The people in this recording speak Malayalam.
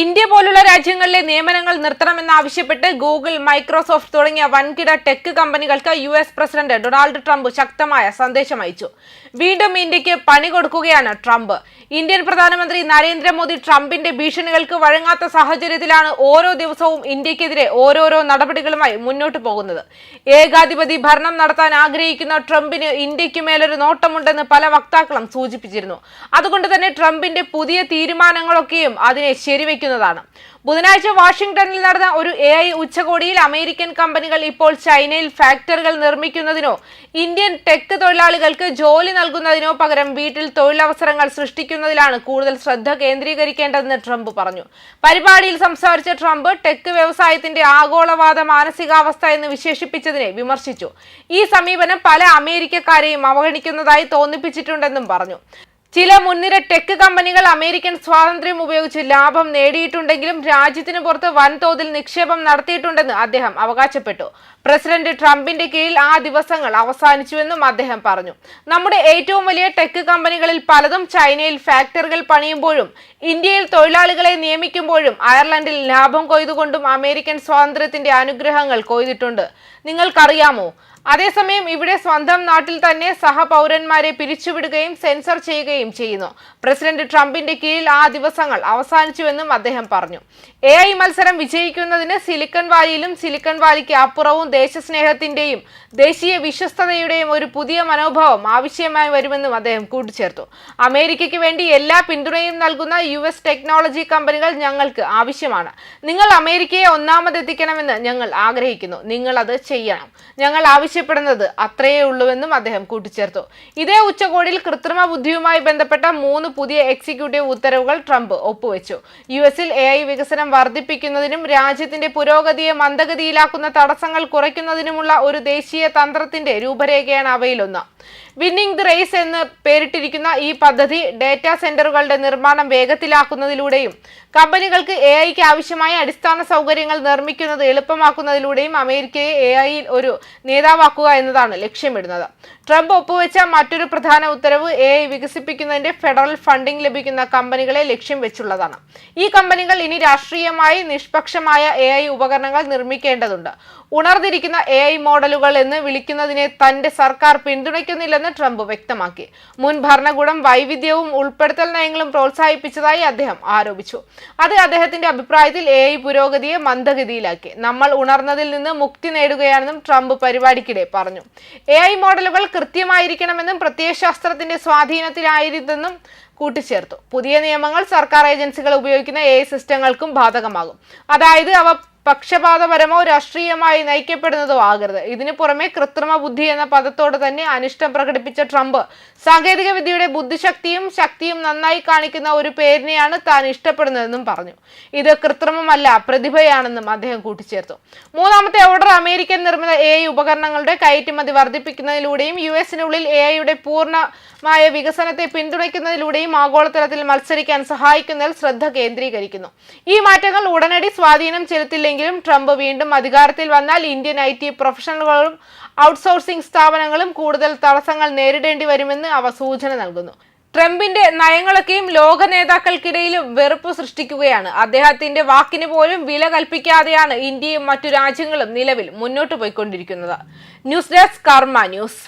ഇന്ത്യ പോലുള്ള രാജ്യങ്ങളിലെ നിയമനങ്ങൾ നിർത്തണമെന്നാവശ്യപ്പെട്ട് ഗൂഗിൾ മൈക്രോസോഫ്റ്റ് തുടങ്ങിയ വൻകിട ടെക് കമ്പനികൾക്ക് U S president Donald Trump ശക്തമായ സന്ദേശം അയച്ചു. വീണ്ടും ഇന്ത്യയ്ക്ക് പണി കൊടുക്കുകയാണ് ട്രംപ് ഇന്ത്യൻ പ്രധാനമന്ത്രി നരേന്ദ്രമോദി ട്രംപിന്റെ ഭീഷണികൾക്ക് വഴങ്ങാത്ത സാഹചര്യത്തിലാണ് ഓരോ ദിവസവും ഇന്ത്യക്കെതിരെ ഓരോരോ നടപടികളുമായി മുന്നോട്ട് പോകുന്നത്. ഏകാധിപതി ഭരണം നടത്താൻ ആഗ്രഹിക്കുന്ന ട്രംപിന് ഇന്ത്യയ്ക്ക് മേലൊരു നോട്ടമുണ്ടെന്ന് പല വക്താക്കളും സൂചിപ്പിച്ചിരുന്നു. അതുകൊണ്ട് തന്നെ ട്രംപിന്റെ പുതിയ തീരുമാനങ്ങളൊക്കെയും അതിനെ ശരിവെക്കുന്നതാണ് ബുധനാഴ്ച വാഷിംഗ്ടണിൽ നടന്ന ഒരു എ ഐ ഉച്ചകോടിയിൽ അമേരിക്കൻ കമ്പനികൾ ഇപ്പോൾ ചൈനയിൽ ഫാക്ടറികൾ നിർമ്മിക്കുന്നതിനോ ഇന്ത്യൻ ടെക് തൊഴിലാളികൾക്ക് ജോലി നൽകുന്നതിനോ പകരം വീട്ടിൽ തൊഴിലവസരങ്ങൾ സൃഷ്ടിക്കുന്നതിലാണ് കൂടുതൽ ശ്രദ്ധ കേന്ദ്രീകരിക്കേണ്ടതെന്ന് ട്രംപ് പറഞ്ഞു. പരിപാടിയിൽ സംസാരിച്ച ട്രംപ് ടെക് വ്യവസായത്തിന്റെ ആഗോളവാദ മാനസികാവസ്ഥ എന്ന് വിശേഷിപ്പിച്ചതിനെ വിമർശിച്ചു. ഈ സമീപനം പല അമേരിക്കക്കാരെയും അവഗണിക്കുന്നതായി തോന്നിപ്പിച്ചിട്ടുണ്ടെന്നും പറഞ്ഞു. ചില മുൻനിര ടെക് കമ്പനികൾ അമേരിക്കൻ സ്വാതന്ത്ര്യം ഉപയോഗിച്ച് ലാഭം നേടിയിട്ടുണ്ടെങ്കിലും രാജ്യത്തിന് പുറത്ത് വൻതോതിൽ നിക്ഷേപം നടത്തിയിട്ടുണ്ടെന്ന് അദ്ദേഹം അവകാശപ്പെട്ടു. പ്രസിഡന്റ് ട്രംപിന്റെ കീഴിൽ ആ ദിവസങ്ങൾ അവസാനിച്ചുവെന്നും അദ്ദേഹം പറഞ്ഞു. നമ്മുടെ ഏറ്റവും വലിയ ടെക് കമ്പനികളിൽ പലതും ചൈനയിൽ ഫാക്ടറികൾ പണിയുമ്പോഴും ഇന്ത്യയിൽ തൊഴിലാളികളെ നിയമിക്കുമ്പോഴും അയർലൻഡിൽ ലാഭം കൊയ്തുകൊണ്ടും അമേരിക്കൻ സ്വാതന്ത്ര്യത്തിന്റെ അനുഗ്രഹങ്ങൾ കൊയ്തിട്ടുണ്ട്. നിങ്ങൾക്കറിയാമോ അതേസമയം ഇവിടെ സ്വന്തം നാട്ടിൽ തന്നെ സഹപൗരന്മാരെ പിരിച്ചുവിടുകയും സെൻസർ ചെയ്യുകയും ചെയ്യുന്നു. പ്രസിഡന്റ് ട്രംപിന്റെ കീഴിൽ ആ ദിവസങ്ങൾ അവസാനിച്ചുവെന്നും അദ്ദേഹം പറഞ്ഞു. എ ഐ മത്സരം വിജയിക്കുന്നതിന് സിലിക്കൺ വാലിയിലും സിലിക്കൺ വാലിക്ക് അപ്പുറവും ദേശസ്നേഹത്തിന്റെയും ദേശീയ വിശ്വസ്തതയുടെയും ഒരു പുതിയ മനോഭാവം ആവശ്യമായി വരുമെന്നും അദ്ദേഹം കൂട്ടിച്ചേർത്തു. അമേരിക്കയ്ക്ക് വേണ്ടി എല്ലാ പിന്തുണയും നൽകുന്ന യു ടെക്നോളജി കമ്പനികൾ ഞങ്ങൾക്ക് ആവശ്യമാണ്. നിങ്ങൾ അമേരിക്കയെ ഒന്നാമതെത്തിക്കണമെന്ന് ഞങ്ങൾ ആഗ്രഹിക്കുന്നു. നിങ്ങൾ അത് ചെയ്യണം. ഞങ്ങൾ ആവശ്യപ്പെടുന്നത് അത്രയേ ഉള്ളൂവെന്നും അദ്ദേഹം കൂട്ടിച്ചേർത്തു. ഇതേ ഉച്ചകോടിയിൽ കൃത്രിമ ബുദ്ധിയുമായി ബന്ധപ്പെട്ട മൂന്ന് പുതിയ എക്സിക്യൂട്ടീവ് ഉത്തരവുകൾ ട്രംപ് ഒപ്പുവെച്ചു. യു എസിൽ എ ഐ വികസനം വർദ്ധിപ്പിക്കുന്നതിനും രാജ്യത്തിന്റെ പുരോഗതിയെ മന്ദഗതിയിലാക്കുന്ന തടസ്സങ്ങൾ കുറയ്ക്കുന്നതിനുമുള്ള ഒരു ദേശീയ തന്ത്രത്തിന്റെ രൂപരേഖയാണ് അവയിലൊന്ന്. വിന്നിംഗ് ദി റേസ് എന്ന് പേരിട്ടിരിക്കുന്ന ഈ പദ്ധതി ഡേറ്റാ സെന്ററുകളുടെ നിർമ്മാണം വേഗത്തിലാക്കുന്നതിലൂടെയും കമ്പനികൾക്ക് എ ഐക്ക് ആവശ്യമായ അടിസ്ഥാന സൗകര്യങ്ങൾ നിർമ്മിക്കുന്നത് എളുപ്പമാക്കുന്നതിലൂടെയും അമേരിക്കയെ എ ഐയിൽ ഒരു നേതാവാക്കുക എന്നതാണ് ലക്ഷ്യമിടുന്നത്. ട്രംപ് ഒപ്പുവെച്ച മറ്റൊരു പ്രധാന ഉത്തരവ് എ ഐ വികസിപ്പിക്കുന്നതിന്റെ ഫെഡറൽ ഫണ്ടിംഗ് ലഭിക്കുന്ന കമ്പനികളെ ലക്ഷ്യം വെച്ചുള്ളതാണ്. ഈ കമ്പനികൾ ഇനി രാഷ്ട്രീയമായി നിഷ്പക്ഷമായ എ ഐ ഉപകരണങ്ങൾ നിർമ്മിക്കേണ്ടതുണ്ട്. ഉണർന്നിരിക്കുന്ന എ ഐ മോഡലുകൾ എന്ന് വിളിക്കുന്നതിനെ തന്റെ സർക്കാർ പിന്തുണയ്ക്കുന്നില്ലെന്ന് ട്രംപ് വ്യക്തമാക്കി. മുൻ ഭരണകൂടം വൈവിധ്യവും ഉൾപ്പെടുത്തൽ നയങ്ങളും പ്രോത്സാഹിപ്പിച്ചതായി അദ്ദേഹം ആരോപിച്ചു. അത് അദ്ദേഹത്തിന്റെ അഭിപ്രായത്തിൽ എ ഐ പുരോഗതിയെ മന്ദഗതിയിലാക്കി. നമ്മൾ ഉണർന്നതിൽ നിന്ന് മുക്തി നേടുകയാണെന്നും ട്രംപ് പരിപാടിക്കിടെ പറഞ്ഞു. എ ഐ മോഡലുകൾ കൃത്യമായിരിക്കണമെന്നും പ്രത്യയശാസ്ത്രത്തിന്റെ സ്വാധീനത്തിലായിരുന്നെന്നും കൂട്ടിച്ചേർത്തു. പുതിയ നിയമങ്ങൾ സർക്കാർ ഏജൻസികൾ ഉപയോഗിക്കുന്ന എ സിസ്റ്റങ്ങൾക്കും ബാധകമാകും. അതായത് അവ പക്ഷപാതപരമോ രാഷ്ട്രീയമായി നയിക്കപ്പെടുന്നതോ ആകരുത്. ഇതിനു പുറമെ കൃത്രിമ ബുദ്ധി എന്ന പദത്തോട് തന്നെ അനിഷ്ടം പ്രകടിപ്പിച്ച ട്രംപ് സാങ്കേതിക വിദ്യയുടെ ബുദ്ധിശക്തിയും ശക്തിയും നന്നായി കാണിക്കുന്ന ഒരു പേരിനെയാണ് താൻ ഇഷ്ടപ്പെടുന്നതെന്നും പറഞ്ഞു. ഇത് കൃത്രിമമല്ല പ്രതിഭയാണെന്നും അദ്ദേഹം കൂട്ടിച്ചേർത്തു. മൂന്നാമത്തെ ഓർഡർ അമേരിക്കൻ നിർമ്മിത എ ഐ ഉപകരണങ്ങളുടെ കയറ്റുമതി വർദ്ധിപ്പിക്കുന്നതിലൂടെയും യു എസിനുള്ളിൽ എ ഐയുടെ പൂർണമായ വികസനത്തെ പിന്തുണയ്ക്കുന്നതിലൂടെയും ആഗോളതലത്തിൽ മത്സരിക്കാൻ സഹായിക്കുന്നതിൽ ശ്രദ്ധ കേന്ദ്രീകരിക്കുന്നു. ഈ മാറ്റങ്ങൾ ഉടനടി സ്വാധീനം ചെലുത്തില്ലെങ്കിൽ എങ്കിലും ട്രംപ് വീണ്ടും അധികാരത്തിൽ വന്നാൽ ഇന്ത്യൻ ഐ ടി പ്രൊഫഷണലുകളും ഔട്ട്സോഴ്സിംഗ് സ്ഥാപനങ്ങളും കൂടുതൽ തടസ്സങ്ങൾ നേരിടേണ്ടി വരുമെന്ന് അവ സൂചന നൽകുന്നു. ട്രംപിന്റെ നയങ്ങളൊക്കെയും ലോക നേതാക്കൾക്കിടയിലും വെറുപ്പ് സൃഷ്ടിക്കുകയാണ്. അദ്ദേഹത്തിന്റെ വാക്കിന് പോലും വില കൽപ്പിക്കാതെയാണ് ഇന്ത്യയും മറ്റു രാജ്യങ്ങളും നിലവിൽ മുന്നോട്ട് പോയിക്കൊണ്ടിരിക്കുന്നത്. News desk Karma news.